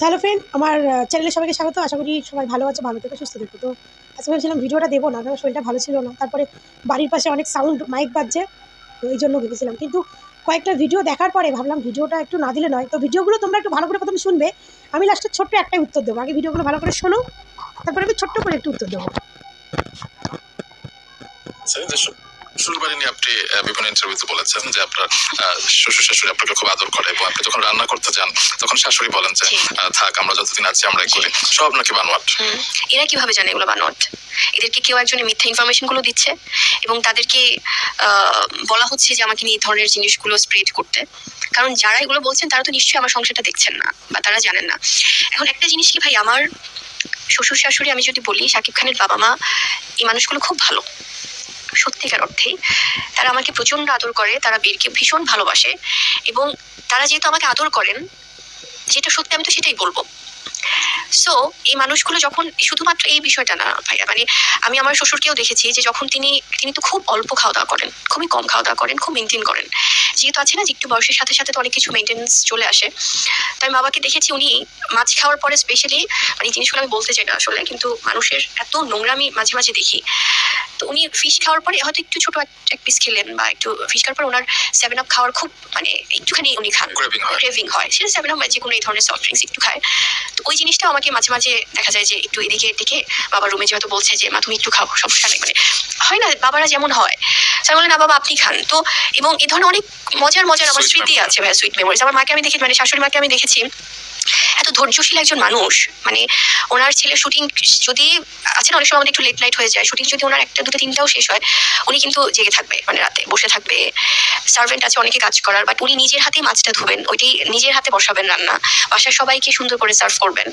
Hello friend আমার চ্যানেলে সবাইকে স্বাগত। আশা করি সবাই ভালো আছে, ভালো থেকে, সুস্থ থেকো। তো আজকে ভেবেছিলাম ভিডিওটা দেবো না কারণ শরীরটা ভালো ছিল না। তারপরে বাড়ির পাশে অনেক সাউন্ড মাইক বাজছে, তো এই জন্য ভেবেছিলাম। কিন্তু কয়েকটা ভিডিও দেখার পরে ভাবলাম ভিডিওটা একটু না দিলে নয়। তো ভিডিওগুলো তোমরা একটু ভালো করে প্রথমে শুনবে। আমি লাস্টে ছোট্ট একটাই উত্তর দেবো। আগে ভিডিওগুলো ভালো করে শোনো, তারপরে আমি ছোট্ট করে একটু উত্তর দেবো। শু- শ্বশুরবাড়ি নিয়ে আপনি বিভিন্ন ইন্টারভিউতে বলেছেন যে আপনার শ্বশুর শাশুড়ি আপনাকে খুব আদর করে এবং আপনি যখন রান্না করতে যান তখন শাশুড়ি বলেন যে থাক আমরা যতদিন আছি আমরা করি। সব নাকি বানোয়াট। এরা কীভাবে জানে এগুলো বানোয়াট? এদেরকে কেউ একজনের মিথ্যা ইনফরমেশনগুলো দিচ্ছে এবং তাদেরকে বলা হচ্ছে যে আমাকে নিয়ে এই ধরনের জিনিসগুলো স্প্রেড করতে। কারণ যারা এগুলো বলছেন তারা তো নিশ্চয়ই আমার সংসারটা দেখছেন না বা তারা জানেন না। এখন একটা জিনিস কি ভাই আমার শ্বশুর শাশুড়ি আমি যদি বলি শাকিব খানের বাবা মা এই মানুষগুলো খুব ভালো। সত্যিকার অর্থেই তারা আমাকে প্রচণ্ড আদর করে, তারা বীরকে ভীষণ ভালোবাসে এবং তারা যেহেতু আমাকে আদর করেন, যেটা সত্যি আমি তো সেটাই বলব। সো এই মানুষগুলো যখন, শুধুমাত্র এই বিষয়টা না, ভাইয়া মানে আমি আমার শ্বশুরকেও দেখেছি যে যখন তিনি তিনি তো খুব অল্প খাওয়া দাওয়া করেন, খুবই কম খাওয়া দাওয়া করেন, খুব মেনটেন করেন। যেহেতু আছে না যে একটু বয়সের সাথে সাথে তো অনেক কিছু মেনটেন্স চলে আসে। তাই আমি বাবাকে দেখেছি উনি মাছ খাওয়ার পরে স্পেশালি মানে জিনিসগুলো আমি বলতে চাই না আসলে, কিন্তু মানুষের এত নোংরামি মাঝে মাঝে দেখি। তো উনি ফিশ খাওয়ার পরে হয়তো একটু ছোট এক- পিস খেলেন বা একটু ফিশ খাওয়ার পর ওনার সেভেন আপ খাওয়ার খুব মানে একটুখানি উনি খান। ক্রেভিং হয়। সেটা সেভেন আপ যে কোনো এই ধরনের সফট ড্রিঙ্কস একটু খায়। তো ওই জিনিসটা আমাকে মাঝে মাঝে দেখা যায় যে একটু এদিকে এদিকে বাবার রুমে যেহেতু বলছে যে মা তুমি একটু খাও সমস্যা নেই। মানে হয় না বাবারা যেমন হয়। স্যার বলে না বাবা আপনি খান। তো এবং এই ধরনের অনেক মজার মজার আমার স্মৃতি আছে ভাই সুইট মেমোরিজ আমার মাকে আমি দেখি মানে শাশুড়ি মাকে আমি দেখেছি। এত ধৈর্যশীল একজন মানুষ মানে ওনার ছেলে শুটিং যদি আছে না অনেক সময় আমাদের একটু লেট নাইট হয়ে যায় শুটিং যদি ওনার একটা, দুটো, তিনটাও শেষ হয়, উনি কিন্তু জেগে থাকবে মানে রাতে বসে থাকবে। সার্ভেন্ট আছে, অনেকে কাজ করার বাট উনি নিজের হাতে মাছটা ধুবেন, ওইটাই নিজের হাতে বসাবেন রান্না। বাসার সবাইকে সুন্দর করে সার্ভ করবেন।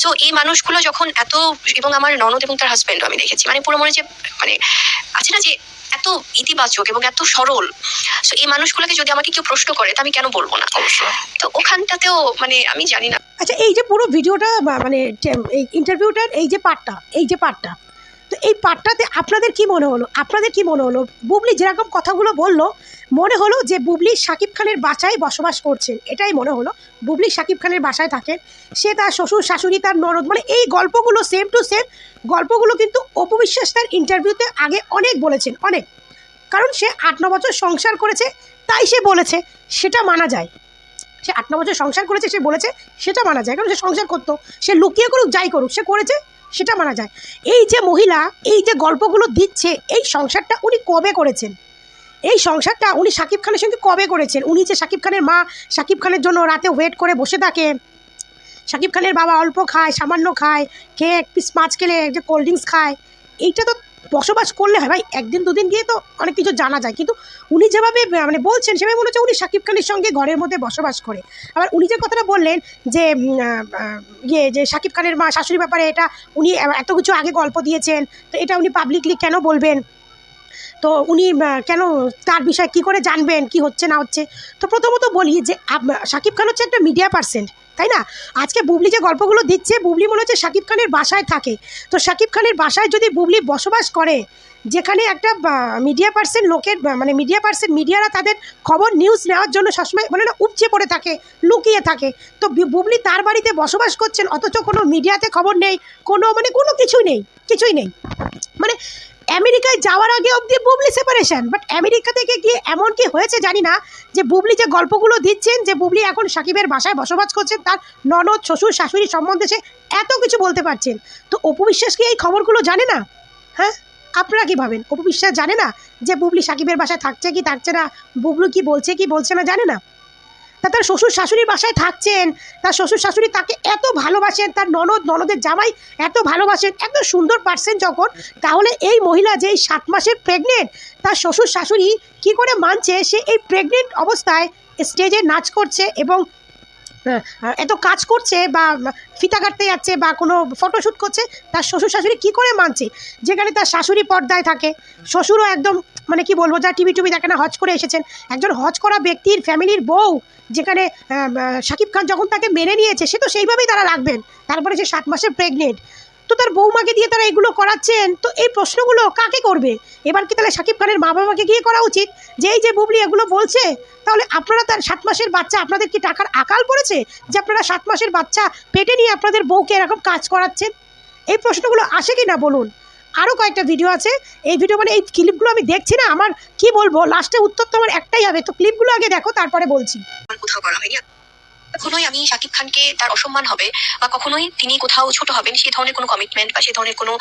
সো এই মানুষগুলো যখন এত, এবং আমার ননদ এবং তার হাজব্যান্ডও আমি দেখেছি মানে পুরো মনে যে মানে আছে না যে এত ইতিবাচক এবং এত সরল। সো এই মানুষগুলোকে যদি আমাকে কেউ প্রশ্ন করে তা আমি কেন বলব না? অবশ্যই। তো ওখানটাতেও মানে আমি জানি না। আচ্ছা এই যে পুরো ভিডিওটা বা মানে এই ইন্টারভিউটার এই যে পার্টটা এই যে পার্টটা তো এই পাঠটাতে আপনাদের কি মনে হলো? আপনাদের কি মনে হলো? বুবলি যেরকম কথাগুলো বলল, মনে হলো যে বুবলি শাকিব খানের বাসায় বসবাস করছেন। এটাই মনে হলো। বুবলি শাকিব খানের বাসায় থাকেন। সে তার শ্বশুর, শাশুড়ি, তার নরদ মানে এই গল্পগুলো সেম টু সেম গল্পগুলো কিন্তু অপু বিশ্বাস তার ইন্টারভিউতে আগে অনেক বলেছেন, অনেক। কারণ সে আট, ন বছর সংসার করেছে, তাই সে বলেছে, সেটা মানা যায়। সে আট, ন বছর সংসার করেছে, সে বলেছে, সেটা মানা যায়। কারণ সে সংসার করতো। সে লুকিয়ে করুক, যাই করুক, সে করেছে সেটা মানা যায়। এই যে মহিলা, এই যে গল্পগুলো দিচ্ছে, এই সংসারটা উনি কবে করেছেন? এই সংসারটা উনি শাকিব খানের সঙ্গে কবে করেছেন? উনি যে শাকিব খানের মা শাকিব খানের জন্য রাতে ওয়েট করে বসে থাকে। শাকিব খানের বাবা অল্প খায়, সামান্য খায়, খেয়ে এক পিস মাছ খেলে যে কোল্ড ড্রিঙ্কস খায়। এইটা তো বসবাস করলে হয় ভাই, একদিন দুদিন গিয়ে তো অনেক কিছু জানা যায়। কিন্তু উনি যেভাবে মানে বলছেন সেভাবে মনে হচ্ছে উনি শাকিব খানের সঙ্গে ঘরের মধ্যে বসবাস করে। আবার উনি যে কথাটা বললেন যে ইয়ে যে শাকিব খানের মা শাশুড়ি ব্যাপারে এটা উনি এত কিছু আগে গল্প দিয়েছেন, তো এটা উনি পাবলিকলি কেন বলবেন? তো উনি কেন তার বিষয়ে কি করে জানবেন, কি হচ্ছে, না হচ্ছে? তো প্রথমত বলি যে শাকিব খান হচ্ছে একটা মিডিয়া পার্সেন্ট তাই না? আজকে বুবলি যে গল্পগুলো দিচ্ছে, বুবলি মনে হচ্ছে শাকিব খানের বাসায় থাকে। তো শাকিব খানের বাসায় যদি বুবলি বসবাস করে, যেখানে একটা মিডিয়া পার্সেন্ট লোকের মানে মিডিয়া পার্সেন্ট মিডিয়ারা তাদের খবর নিউজ নেওয়ার জন্য সবসময় মানে না, উপচে পড়ে থাকে, লুকিয়ে থাকে। তো বুবলি তার বাড়িতে বসবাস করছেন, অথচ কোনো মিডিয়াতে খবর নেই, কোনো মানে কোনো কিছুই নেই কিছুই নেই। মানে আমেরিকায় যাওয়ার আগে অবধি বুবলি সেপারেশন বাট আমেরিকা থেকে গিয়ে এমন কি হয়েছে জানি না, যে বুবলি যে গল্পগুলো দিচ্ছেন, যে বুবলি এখন সাকিবের বাসায় বসবাস করছেন, তার ননদ, শ্বশুর, শাশুড়ি সম্বন্ধে সে এত কিছু বলতে পারছেন। তো অপু বিশ্বাস কি এই খবরগুলো জানে না? হ্যাঁ? আপনারা কি ভাবেন? অপু বিশ্বাস জানে না যে বুবলি সাকিবের বাসায় থাকছে কি থাকছে না? বুবলু কি বলছে কি বলছে না জানে না? তা তার শ্বশুর শাশুড়ির বাসায় থাকছেন। তার শ্বশুর শাশুড়ি তাকে এত ভালোবাসেন, তার ননদ, ননদের জামাই এত ভালোবাসেন এত সুন্দর পার্সেন যখন, তাহলে এই মহিলা যে সাত মাসের প্রেগনেন্ট তার শ্বশুর শাশুড়ি কি করে মানছে, সে এই প্রেগনেন্ট অবস্থায় স্টেজে নাচ করছে এবং এত কাজ করছে বা ফিতা কাটতে যাচ্ছে বা কোনো ফটোশ্যুট করছে, তার শ্বশুর শাশুড়ি কী করে মানছে? যেখানে তার শাশুড়ি পর্দায় থাকে, শ্বশুরও একদম মানে কি বলব, যা টিভি টুবি দেখে না, হজ করে এসেছেন। একজন হজ করা ব্যক্তির ফ্যামিলির বউ, যেখানে শাকিব খান যখন তাকে মেনে নিয়েছে, সে তো সেইভাবেই তারা রাখবেন। তারপরে সে সাত মাসের প্রেগনেন্ট তো তার বৌমাকে দিয়ে তারা এগুলো করাচ্ছেন। তো এই প্রশ্নগুলো কাকে করবে? এবার কি তাহলে শাকিব খানের মা বাবাকে গিয়ে করা উচিত? যে এই যে বুবলি এগুলো বলছে, তাহলে আপনারা তার সাত মাসের বাচ্চা, আপনাদের কি টাকার আকাল পড়েছে? যে আপনারা সাত মাসের বাচ্চা পেটে নিয়ে আপনাদের বউকে এরকম কাজ করাচ্ছেন? এই প্রশ্নগুলো আসে কি না বলুন? আরও কয়েকটা ভিডিও আছে। এই ভিডিও মানে এই ক্লিপগুলো আমি দেখছি না, আমার কি বলব? লাস্টে উত্তর তো আমার একটাই হবে। তো ক্লিপগুলো আগে দেখো, তারপরে বলছি। কোথাও করা হয়নি। কখনোই আমি শাকিব খানকে তার অসম্মান হবে বা কখনোই তিনি কোথাও ছোট হবেন সেই ধরনের কোনো কমিটমেন্ট বা সেই ধরনের কোনো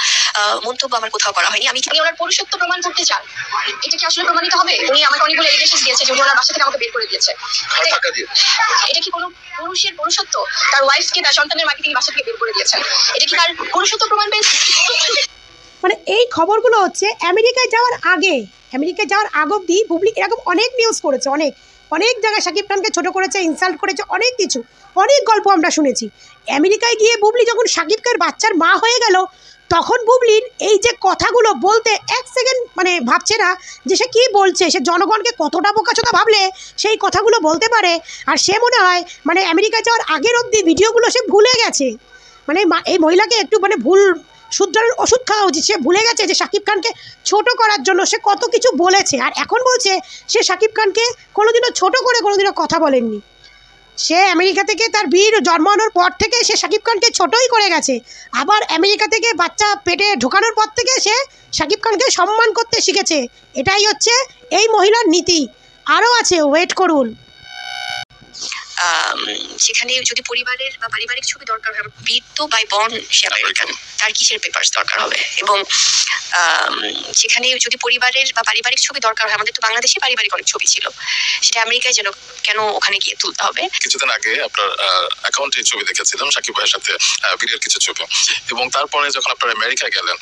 মন্তব্য আমার কোথাও করা হয়নি। আমি উনি ওনার পুরুষত্ব প্রমাণ করতে চান? এটা কি আসলে প্রমাণিত হবে? উনি আমাকে অনেকগুলো এলিগেশন দিয়েছে যে উনি ওনার বাসা থেকে আমাকে বের করে দিয়েছে। এটা কি কোনো পুরুষের পুরুষত্ব? তার ওয়াইফকে তার সন্তানের মাকে তিনি বাসা থেকে বের করে দিয়েছেন। এটা কি তার পুরুষত্ব প্রমাণ পেয়েছে? মানে এই খবরগুলো হচ্ছে আমেরিকায় যাওয়ার আগে আমেরিকায় যাওয়ার আগ অব্দি বুবলি এরকম অনেক নিউজ করেছে অনেক। অনেক জায়গায় শাকিব খানকে ছোট করেছে ইনসাল্ট করেছে, অনেক কিছু। অনেক গল্প আমরা শুনেছি। আমেরিকায় গিয়ে বুবলি যখন শাকিব খানের বাচ্চার মা হয়ে গেল, তখন বুবলির এই যে কথাগুলো বলতে এক সেকেন্ড মানে ভাবছে না যে সে কী বলছে, সে জনগণকে কতটা বোকাচোদা ভাবলে সেই কথাগুলো বলতে পারে। আর সে মনে হয় মানে আমেরিকায় যাওয়ার আগের অবধি ভিডিওগুলো সে ভুলে গেছে। মানে এই মহিলাকে একটু মানে ভুল শুদ্ধারের ওষুধ খাওয়া উচিত। সে ভুলে গেছে যে শাকিব খানকে ছোট করার জন্য সে কত কিছু বলেছে। আর এখন বলছে, সে শাকিব খানকে কোনোদিনও ছোট করে কোনোদিনও কথা বলেননি। সে আমেরিকা থেকে তার বীর জন্মানোর পর থেকে সে শাকিব খানকে ছোটই করে গেছে। আবার আমেরিকা থেকে বাচ্চা পেটে ঢোকানোর পর থেকে সে শাকিব খানকে সম্মান করতে শিখেছে। এটাই হচ্ছে এই মহিলার নীতি। আরও আছে ওয়েট করুন। সেখানে যদি পরিবারের বা পারিবারিক ছবি দরকার হয় বীর তো বাই বর্ন সে আমেরিকান তার কিসের পেপার্স দরকার হবে? এবং সেখানে যদি পরিবারের বা পারিবারিক ছবি দরকার হয় আমাদের তো বাংলাদেশে পারিবারিক অনেক ছবি ছিল সেটা আমেরিকায় যেন কেন ওখানে গিয়ে তুলতে হবে? কিছুদিন আগে আপনার অ্যাকাউন্টে ছবি দেখেছিলাম সাকিব ভাইয়ের সাথে বীরের কিছু ছবি। এবং তারপরে যখন আপনারা আমেরিকা গেলেন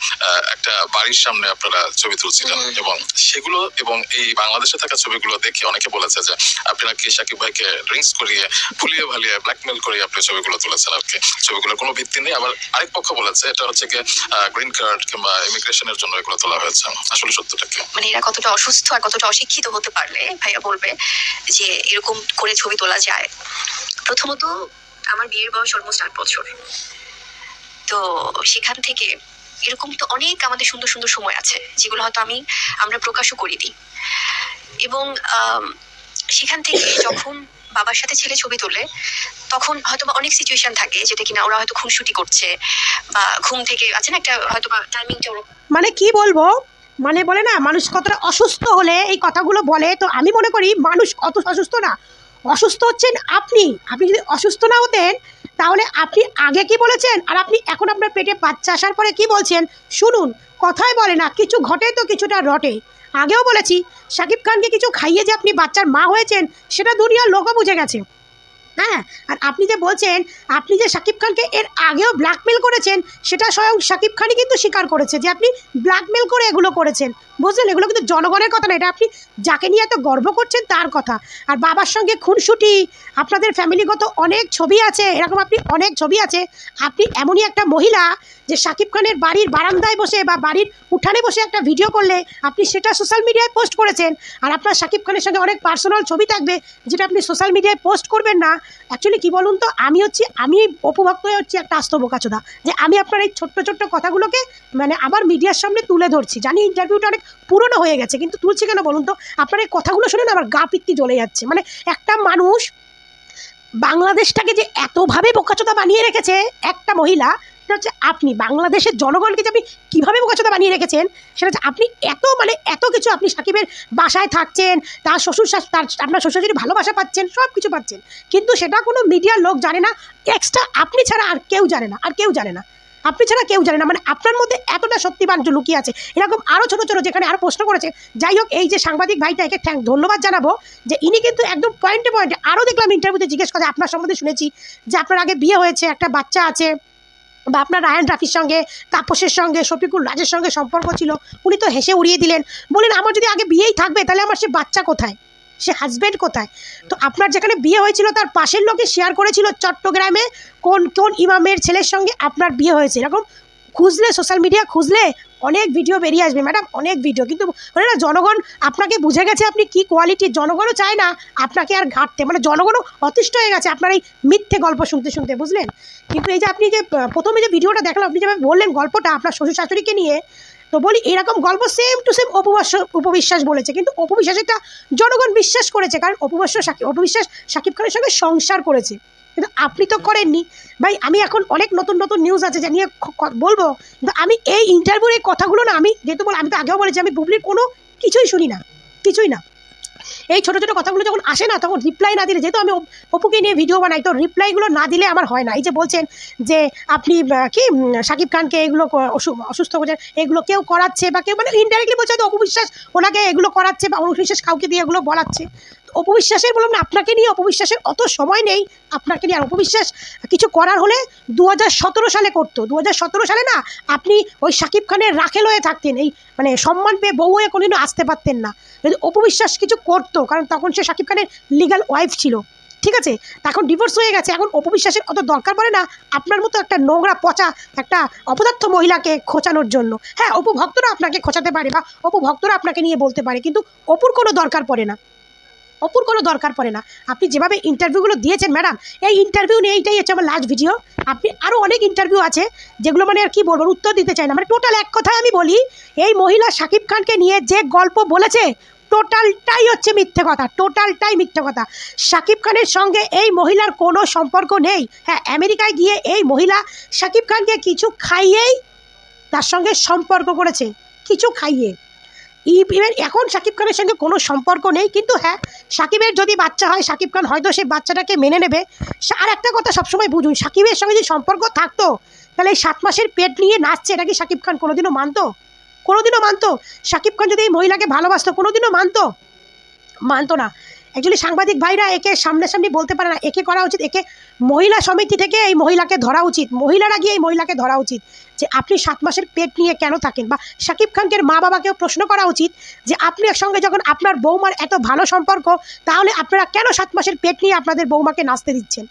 একটা বাড়ির সামনে আপনারা ছবি তুলছিলেন। এবং সেগুলো এবং এই বাংলাদেশে থাকা ছবিগুলো দেখে অনেকে বলেছে যে আপনারা কি সাকিব ভাইকে ড্রিঙ্কস করিয়ে ফুলিয়ে ভালিয়ে ব্ল্যাকমেল করে আপনি ছবিগুলো তুলেছেন আর কি। ছবিগুলোর কোনো ভিত্তি নেই। আবার আরেক পক্ষ বলেছে, এটা হচ্ছে কি গ্রিন কার্ড কিংবা ইমিগ্রেশনের জন্য এগুলো তোলা হয়েছে। আসলে সত্যটা কি? মানে এরা কতটা অসুস্থ আর কতটা অশিক্ষিত হতে পারলে, ভাইয়া বলবে যে এরকম করে ছবি তোলা যায়। প্রথমত, আমার বিয়ের বয়স অলমোস্ট আট বছর। তো সেখান থেকে এরকম তো অনেক আমাদের সুন্দর সুন্দর সময় আছে, যেগুলো হয়তো আমি, আমরা প্রকাশও করিনি। এবং সেখান থেকে যখন বাবার সাথে ছেলে ছবি তোলে, তখন হয়তো বা অনেক সিচুয়েশন থাকে যেটা কিনা ওরা হয়তো খুনসুটি করছে বা ঘুম থেকে আছে না একটা হয়তো বা টাইমিংটা মানে কি বলব? মানে বলে না, মানুষ কতটা অসুস্থ হলে এই কথাগুলো বলে, তো আমি মনে করি মানুষ অত অসুস্থ না। অসুস্থ হচ্ছেন আপনি। আপনি যদি অসুস্থ না হতেন, তাহলে আপনি আগে কি বলেছেন? আর আপনি এখন আপনার পেটে বাচ্চা আসার পরে কি বলছেন? শুনুন কথাই বলে না, কিছু ঘটে তো কিছুটা রটে। আগেও বলেছি শাকিব খানকে কিছু খাইয়ে যে আপনি বাচ্চার মা হয়েছেন সেটা দুনিয়ার লোকও বুঝে গেছে। হ্যাঁ আর আপনি যে বলছেন, আপনি যে শাকিব খানকে এর আগেও ব্ল্যাকমেল করেছেন, সেটা স্বয়ং শাকিব খানই কিন্তু স্বীকার করেছে যে আপনি ব্ল্যাকমেল করে এগুলো করেছেন। বুঝলেন? এগুলো কিন্তু জনগণের কথা না, এটা আপনি যাকে নিয়ে এত গর্ব করছেন তার কথা। আর বাবার সঙ্গে খুনসুটি, আপনাদের ফ্যামিলিগত অনেক ছবি আছে, এরকম আপনি অনেক ছবি আছে। আপনি এমনই একটা মহিলা যে শাকিব খানের বাড়ির বারান্দায় বসে বা বাড়ির উঠানে বসে একটা ভিডিও করলে আপনি সেটা সোশ্যাল মিডিয়ায় পোস্ট করেছেন। আর আপনার শাকিব খানের সঙ্গে অনেক পার্সোনাল ছবি থাকবে, যেটা আপনি সোশ্যাল মিডিয়ায় পোস্ট করবেন না। অ্যাকচুয়ালি কী বলুন তো আমি হচ্ছি, আমি অপভক্ত হয়ে হচ্ছি একটা আস্ত বোকাচোদা যে আমি আপনার এই ছোট্ট ছোট্ট কথাগুলোকে মানে আমার মিডিয়ার সামনে তুলে ধরছি। জানি ইন্টারভিউটা অনেক পুরনো হয়ে গেছে, কিন্তু তুলছি কেন বলুন তো আপনার এই কথাগুলো শুনে না আমার গা পিত্তি জ্বলে যাচ্ছে। মানে একটা মানুষ বাংলাদেশটাকে যে এতভাবে বোকাচোদা বানিয়ে রেখেছে একটা মহিলা সেটা হচ্ছে আপনি, বাংলাদেশের জনগণকে যে আপনি কীভাবে বোকাচোদা বানিয়ে রেখেছেন, সেটা হচ্ছে আপনি এত মানে এত কিছু আপনি সাকিবের বাসায় থাকছেন, তার শ্বশুর তার আপনার শ্বশুর যদি ভালোবাসা পাচ্ছেন সব কিছু পাচ্ছেন। কিন্তু সেটা কোনো মিডিয়ার লোক জানে না এক্সট্রা আপনি ছাড়া আর কেউ জানে না, আর কেউ জানে না। আপনি ছাড়া কেউ জানে না মানে আপনার মধ্যে এতটা সত্যিবান লুকিয়ে আছে। এরকম আরও ছোটো ছোটো যেখানে আরও প্রশ্ন করেছে, যাই হোক, এই যে সাংবাদিক ভাইটা একে থ্যাংক, ধন্যবাদ জানাব যে ইনি কিন্তু একদম পয়েন্টে পয়েন্টে আরও দেখলাম ইন্টারভিউতে জিজ্ঞেস করে, আপনার সম্বন্ধে শুনেছি যে আপনার আগে বিয়ে হয়েছে, একটা বাচ্চা আছে। বা আপনার রায়ন রাফির সঙ্গে, তাপসের সঙ্গে শফিকুল রাজের সঙ্গে সম্পর্ক ছিল, উনি তো হেসে উড়িয়ে দিলেন। বলেন আমার যদি আগে বিয়েই থাকবে, তাহলে আমার সে বাচ্চা কোথায়? সে হাজব্যান্ড কোথায়? তো আপনার যেখানে বিয়ে হয়েছিল, তার পাশের লোকে শেয়ার করেছিল চট্টগ্রামে, কোন কোন ইমামের ছেলের সঙ্গে আপনার বিয়ে হয়েছে। এরকম খুঁজলে সোশ্যাল মিডিয়া খুঁজলে অনেক ভিডিও বেরিয়ে আসবে ম্যাডাম অনেক ভিডিও কিন্তু বলে না, জনগণ, আপনাকে বুঝে গেছে আপনি কি কোয়ালিটির জনগণও চায় না আপনাকে আর ঘাটতে। মানে জনগণও অতিষ্ঠ হয়ে গেছে আপনার এই মিথ্যে গল্প শুনতে শুনতে, বুঝলেন? কিন্তু এই যে আপনি যে প্রথমে যে ভিডিওটা দেখলাম, আপনি যেভাবে বললেন গল্পটা আপনার শ্বশুর শাশুড়িকে নিয়ে, তো বলি এরকম গল্প সেম টু সেম অপবাস উপবিশ্বাস বলেছে। কিন্তু অপবিশ্বাসেরটা জনগণ বিশ্বাস করেছে, কারণ অপবাস্য সাকিব অপবিশ্বাস সাকিব খানের সঙ্গে সংসার করেছে। কিন্তু আপনি তো করেননি। ভাই, আমি এখন অনেক নতুন নতুন নিউজ আছে যা নিয়ে বলব। কিন্তু আমি এই ইন্টারভিউর এই কথাগুলো না, আমি যেহেতু বল, আমি তো আগেও বলেছি, আমি বুবলির কোনো কিছুই শুনি না, কিছুই না। এই ছোটো ছোটো কথাগুলো যখন আসে না, তখন রিপ্লাই না দিলে, যেহেতু আমি অপ- অপুকে নিয়ে ভিডিও বানাই, তো রিপ্লাইগুলো না দিলে আমার হয় না। এই যে বলছেন যে আপনি কি শাকিব খানকে এগুলো অসুস্থ করছেন এগুলো কেউ করাচ্ছে বা কেউ মানে ইনডাইরেক্টলি বলছে অপবিশ্বাস, ওনাকে এগুলো করাচ্ছে বা অপবিশ্বাস কাউকে দিয়ে এগুলো বলাচ্ছে। অপবিশ্বাসের বললাম না, আপনাকে নিয়ে অপবিশ্বাসের অত সময় নেই, আপনাকে নিয়ে আর অপবিশ্বাস কিছু করার হলে দু হাজার সতেরো সালে করতো। দু হাজার সতেরো সালে না, আপনি ওই শাকিব খানের রাখেল হয়ে থাকতেন, এই মানে সম্মান পেয়ে বউ হয়ে কোনোদিনও আসতে পারতেন না। যদি অপবিশ্বাস কিছু করতো, কারণ তখন সে শাকিব খানের লিগাল ওয়াইফ ছিল, ঠিক আছে? এখন ডিভোর্স হয়ে গেছে, এখন অপবিশ্বাসের অত দরকার পড়ে না, আপনার মতো একটা নোংরা, পচা, একটা অপদার্থ মহিলাকে খোঁচানোর জন্য। হ্যাঁ অপু ভক্তরা আপনাকে খোঁচাতে পারে বা অপু ভক্তরা আপনাকে নিয়ে বলতে পারে, কিন্তু অপুর কোনো দরকার পড়ে না। অপুর কোনো দরকার পড়ে না। আপনি যেভাবে ইন্টারভিউগুলো দিয়েছেন ম্যাডাম এই ইন্টারভিউ নিয়ে এইটাই হচ্ছে আমার লাস্ট ভিডিও আপনি আরও অনেক ইন্টারভিউ আছে, যেগুলো মানে আর কি বলব উত্তর দিতে চাই না। মানে টোটাল এক কথায় আমি বলি, এই মহিলা শাকিব খানকে নিয়ে যে গল্প বলেছে টোটালটাই হচ্ছে মিথ্যে কথা টোটালটাই মিথ্যে কথা। শাকিব খানের সঙ্গে এই মহিলার কোনো সম্পর্ক নেই। হ্যাঁ আমেরিকায় গিয়ে এই মহিলা শাকিব খানকে কিছু খাইয়েই তার সঙ্গে সম্পর্ক করেছে। কিছু খাইয়ে। ইভেন এখন শাকিব খানের সঙ্গে কোনো সম্পর্ক নেই, কিন্তু হ্যাঁ সাকিবের যদি বাচ্চা হয় শাকিব খান হয়তো সেই বাচ্চাটাকে মেনে নেবে। আর একটা কথা সবসময় বুঝুন, সাকিবের সঙ্গে যদি সম্পর্ক থাকতো, তাহলে এই সাত মাসের পেট নিয়ে নাচছে, এটা কি শাকিব খান কোনোদিনও মানতো? কোনোদিনও মানতো? শাকিব খান যদি এই মহিলাকে ভালোবাসতো, কোনোদিনও মানতো? মানতো না। অ্যাকচুয়ালি সাংবাদিক ভাইরা একে সামনাসামনি বলতে পারে না। একে করা উচিত, একে মহিলা সমিতি থেকে এই মহিলাকে ধরা উচিত। মহিলারা গিয়ে এই মহিলাকে ধরা উচিত। যে আপনি সাত মাসের পেট নিয়ে কেন থাকেন? বা শাকিব খানকে মা বাবাকেও প্রশ্ন করা উচিত যে, আপনি সঙ্গে যখন আপনার বৌমার এত ভালো সম্পর্ক, তাহলে আপনারা কেন সাত মাসের পেট নিয়ে আপনাদের বৌমাকে নাচতে দিচ্ছেন?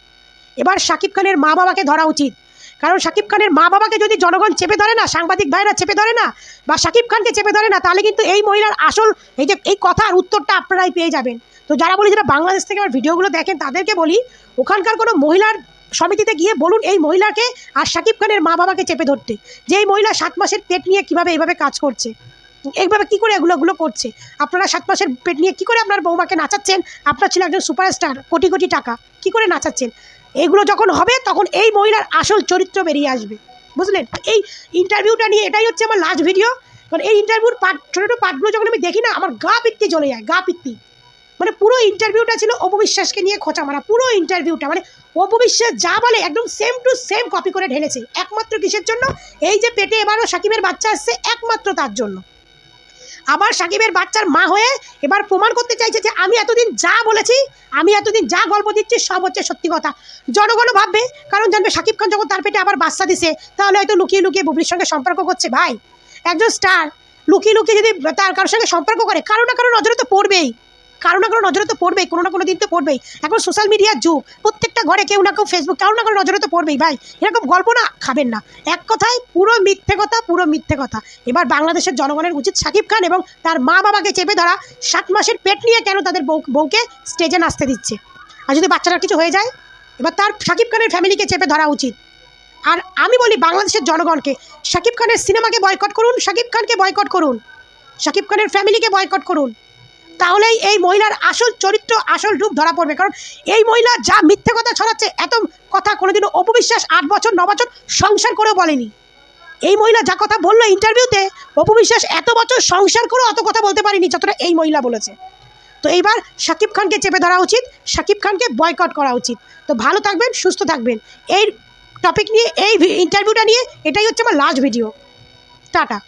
এবার শাকিব খানের মা বাবাকে ধরা উচিত। কারণ শাকিব খানের মা বাবাকে যদি জনগণ চেপে ধরে না, সাংবাদিক ভাইরা চেপে ধরে না বা শাকিব খানকে চেপে ধরে না, তাহলে কিন্তু এই মহিলার আসল এই যে, এই কথার উত্তরটা আপনারাই পেয়ে যাবেন। তো যারা বলি যারা বাংলাদেশ থেকে আমার ভিডিওগুলো দেখেন, তাদেরকে বলি ওখানকার কোনো মহিলার সমিতিতে গিয়ে বলুন এই মহিলাকে আর শাকিব খানের মা বাবাকে চেপে ধরতে। যে এই মহিলা সাত মাসের পেট নিয়ে কীভাবে এইভাবে কাজ করছে, এইভাবে কী করে এগুলো এগুলো করছে? আপনারা সাত মাসের পেট নিয়ে কী করে আপনার বৌমাকে নাচাচ্ছেন? আপনার ছিল একজন সুপারস্টার, কোটি কোটি টাকা, কী করে নাচাচ্ছেন? এগুলো যখন হবে, তখন এই মহিলার আসল চরিত্র বেরিয়ে আসবে। বুঝলেন? এই ইন্টারভিউটা নিয়ে এটাই হচ্ছে আমার লাস্ট ভিডিও কারণ এই ইন্টারভিউর পার্ট ছোটো ছোটো পার্টগুলো যখন আমি দেখি না, আমার গা পিত্তি জ্বলে যায়, গা পিত্তি। মানে পুরো ইন্টারভিউটা ছিল অপবিশ্বাসকে নিয়ে খোঁচা মারা, পুরো ইন্টারভিউটা মানে অপবিশ্বাস যা বলে, একদম সেম টু সেম কপি করে ঢেলেছে। একমাত্র কিসের জন্য? এই যে পেটে এবারও সাকিবের বাচ্চা আসছে, একমাত্র তার জন্য। আবার সাকিবের বাচ্চার মা হয়ে এবার প্রমাণ করতে চাইছে যে আমি এতদিন যা বলেছি, আমি এতদিন যা গল্প দিচ্ছি, সব হচ্ছে সত্যি কথা। জনগণও ভাববে, কারণ জানবে সাকিব খান যখন তার পেটে আবার বাচ্চা দিছে, তাহলে হয়তো লুকিয়ে লুকিয়ে বুবলির সঙ্গে সম্পর্ক করছে। ভাই, একজন স্টার লুকিয়ে লুকিয়ে যদি তার কারোর সঙ্গে সম্পর্ক করে, কারও না কারও নজরে তো পড়বেই। কারও না কারও নজরে তো পড়বেই, কোনো না কোনো দিন তো পড়বেই। এখন সোশ্যাল মিডিয়ার যুগ, প্রত্যেকটা ঘরে কেউ না কেউ ফেসবুক কারও না কারও নজরে তো পড়বেই ভাই। এরকম গল্প না, খাবেন না। এক কথায় পুরো মিথ্যে কথা, পুরো মিথ্যে কথা। এবার বাংলাদেশের জনগণের উচিত সাকিব খান এবং তার মা বাবাকে চেপে ধরা সাত মাসের পেট নিয়ে কেন তাদের বউ, বউকে স্টেজে নাচতে দিচ্ছে? আর যদি বাচ্চাটার কিছু হয়ে যায়, এবার তার সাকিব খানের ফ্যামিলিকে চেপে ধরা উচিত। আর আমি বলি বাংলাদেশের জনগণকে সাকিব খানের সিনেমাকে বয়কট করুন সাকিব খানকে বয়কট করুন। সাকিব খানের ফ্যামিলিকে বয়কট করুন। তাহলেই এই মহিলার আসল চরিত্র, আসল রূপ ধরা পড়বে। কারণ এই মহিলা যা মিথ্যে কথা ছড়াচ্ছে এত কথা কোনোদিনও অপবিশ্বাস, আট বছর, ন বছর সংসার করেও বলেনি। এই মহিলা যা কথা বলল ইন্টারভিউতে অপবিশ্বাস এত বছর সংসার করেও অত কথা বলতে পারিনি যতটা এই মহিলা বলেছে। তো এইবার শাকিব খানকে চেপে ধরা উচিত, শাকিব খানকে বয়কট করা উচিত। তো ভালো থাকবেন, সুস্থ থাকবেন। এই টপিক নিয়ে, এই ইন্টারভিউটা নিয়ে, এটাই হচ্ছে আমার লাস্ট ভিডিও টাটা।